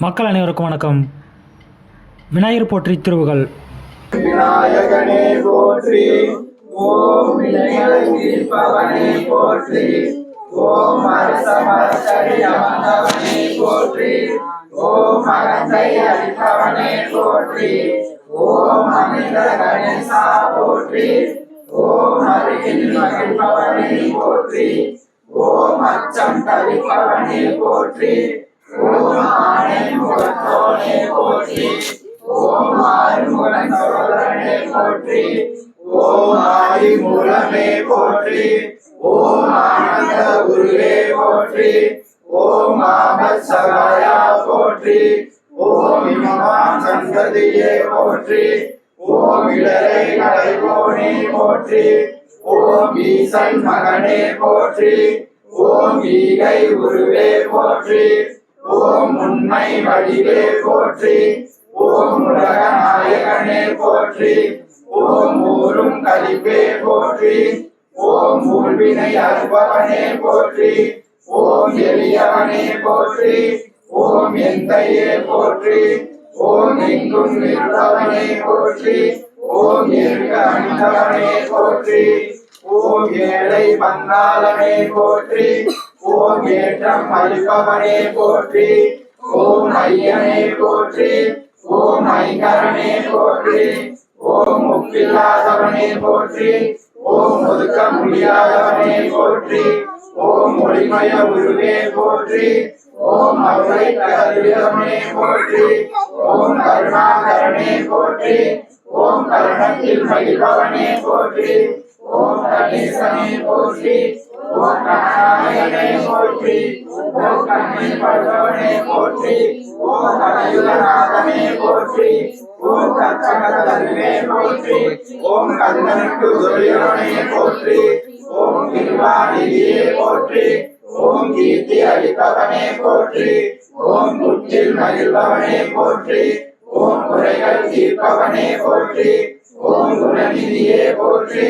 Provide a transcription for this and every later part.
மக்கள் அனைவருக்கும் வணக்கம். விநாயகர் போற்றி திருவுகள். விநாயகனே போற்றி ஓம் விநாயகனே போற்றி ஓம் அரசமரசரி போற்றி ஓம் அகந்தை அளிப்பவனே போற்றி ஓம் அமிர்த கணேசா போற்றி ஓம் அருகில் மகிழ்பவனே போற்றி ஓம் அச்சம் தவிப்பவனே போற்றி ஓம் ஆனந்த குருவே போற்றி. ஓம் ஆபத் சகாயா போற்றி. ஓம் இமமாம் சந்ததியே போற்றி. ஓம் இடரை கடைவோனே போற்றி. ஓம் ஈசன் மகனே போற்றி. ஓம் ஈகை உருவே போற்றி. ஓம் உண்மை வடிவே போற்றி. ஓம் உலக நாயகனே போற்றி. ஓம் ஊரும் கலிப்பே போற்றி. ஓம் ஊழ்வினை அறுபவனே போற்றி. ஓம் எளியவனே போற்றி. ஓம் எந்தையே போற்றி. ஓம் எங்கும் நிற்பவனே போற்றி. ஓம் இருக்க அணிந்தவனே போற்றி. ஓம் ஏழை பங்காளனே போற்றி. ஓம் ஏற்றம் அளிப்பவனே போற்றி. ஓம் ஐயனே போற்றி. ஓம் ஐங்கரனே போற்றி. ஓம் முப்பில்லாதவனே போற்றி. ஓம் ஒதுக்க முடியாதவனே போற்றி. ஓம் ஒளிமய உருவே போற்றி. ஓம் அருளை கருவியவனே போற்றி. ஓம் கருணாகரனே போற்றி. ஓம் கருணத்தில் மகிழ்பவனே போற்றி. ஓம் கணேசனே போற்றி. ஓம் கணநாயகனே போற்றி. ஓம் கண்ணை படுபவனே போற்றி. ஓம் கனயுகநாதனே போற்றி. ஓம் கற்பகத்தருவே போற்றி. ஓம் கந்தனுக்கு உதவியவனே போற்றி. ஓம் திருவாநிதியே போற்றி. ஓம் கீர்த்தி அளிப்பவனே போற்றி. ஓம் குற்றில் மகிழ்பவனே போற்றி. ஓம் குறைகள் தீர்ப்பவனே போற்றி. ஓம் குணநிதியே போற்றி.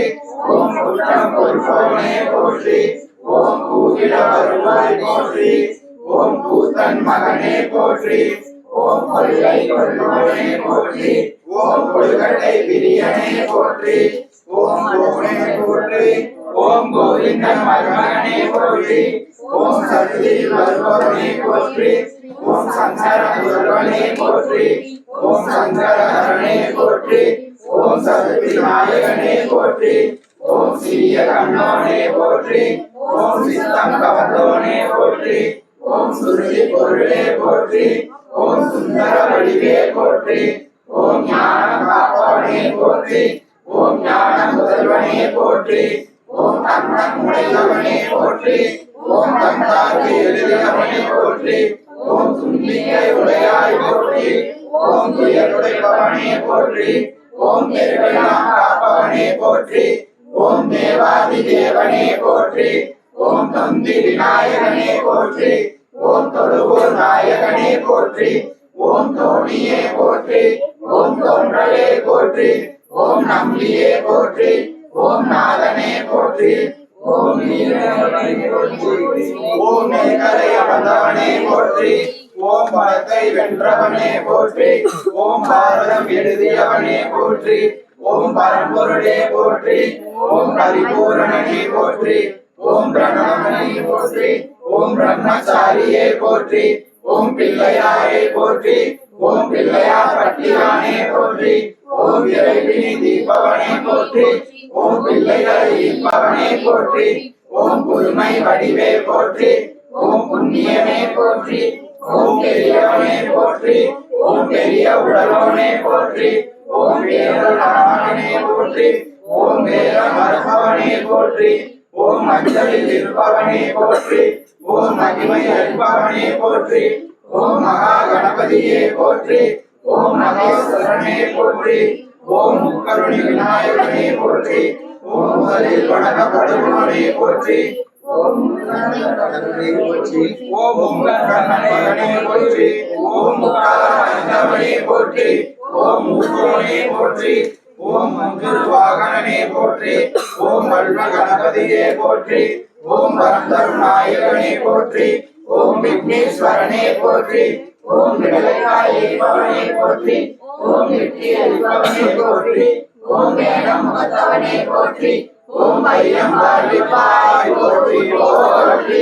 ஓம் குற்றம் பொறுப்பவனே போற்றி. ஓம் கூவிட வருவாய் போற்றி. ஓம் கூத்தன் மகனே போற்றி. ஓம் கொள்கை கொள்ளுவனே போற்றி ஓம் கொள்கட்டை பிரியனே போற்றி ஓம் கோணே போற்றி ஓம் கோவிந்தன் மருமகனே போற்றி ஓம் சக்தியில் வருபவனே போற்றி ஓம் சங்கர குருவனே போற்றி ஓம் சங்கரஹரனே போற்றி ஓம் சக்தி நாயகனே போற்றி ஓம் சிறிய கண்ணோனே போற்றி ஓம் சித்தம் கவர்ந்தோனே போற்றி ஓம் சுருதி பொருளே போற்றி. ஓம் சுந்தர வடிவே போற்றி. ஓம் ஞான காப்பவனே போற்றி. ஓம் ஞான முதல்வனே போற்றி. ஓம் தன்னம் உடையவனே போற்றி. ஓம் தந்தாக்கு எழுதியவனே போற்றி. ஓம் துன்பிக்கை உடையாய் போற்றி. ஓம் துயருடைப்பவனே போற்றி. ஓம் பெருமையாம் காப்பவனே போற்றி. ஓம் தேவாதி தேவனே போற்றி. ஓம் தந்தி விநாயகனே போற்றி ஓம் தொழுவோர் நாயகனே போற்றி ஓம் தோணியே போற்றி ஓம் தோன்றலே போற்றி ஓம் நம்பியே போற்றி ஓம் நாதனே போற்றி ஓம் ஓம் மேகலை அமர்ந்தவனே போற்றி ஓம் பலத்தை வென்றவனே போற்றி ஓம் பாரதம் எழுதியவனே போற்றி ஓம் பரம்பொருளே போற்றி ஓம் பரிபூரணனே போற்றி ஓம் பிரணவனே போற்றி ஓம் பிரம்மச்சாரியே போற்றி ஓம் பிள்ளையாரே போற்றி ஓம் பிள்ளையார் பட்டியானே போற்றி ஓம் இறைவினி தீபவனே போற்றி ஓம் பிள்ளைகள் ஈர்ப்பவனே போற்றி ஓம் புதுமை வடிவே போற்றி ஓம் புண்ணியமே போற்றி ஓம் பெரியவனே போற்றி ஓம் பெரிய உடலோனே போற்றி ஓம் வேரலாமனே போற்றி ஓம் வேர மரபவனே போற்றி ஓம் அஞ்சலில் இருப்பவனே போற்றி ஓம் மகிமை அளிப்பவனே போற்றி ஓம் மகா கணபதியே போற்றி ஓம் மகேஸ்வரனே போற்றி ஓம் முக்கருணி விநாயகனே போற்றி ஓம் முதலில் வணங்கப்படுபவனே போற்றி ஓம் போற்றி ஓம் முக்கண்ணனே போற்றி ஓம் முக்காலமணிந்தவனே போற்றி ஓம் முக்கோனே போற்றி ஓம் மங்குரு வாகனனே போற்றி. ஓம் வல்வ கணபதியே போற்றி. ஓம் வரந்தரும் நாயகனே போற்றி. ஓம் விக்னேஸ்வரனே போற்றி. ஓம் விடலைக்காயே பவனே போற்றி. ஓம் நித்திய பவனே போற்றி. ஓம் வேடம் முகத்தவனே போற்றி. ஓம் ஐயம் போற்றி போற்றி.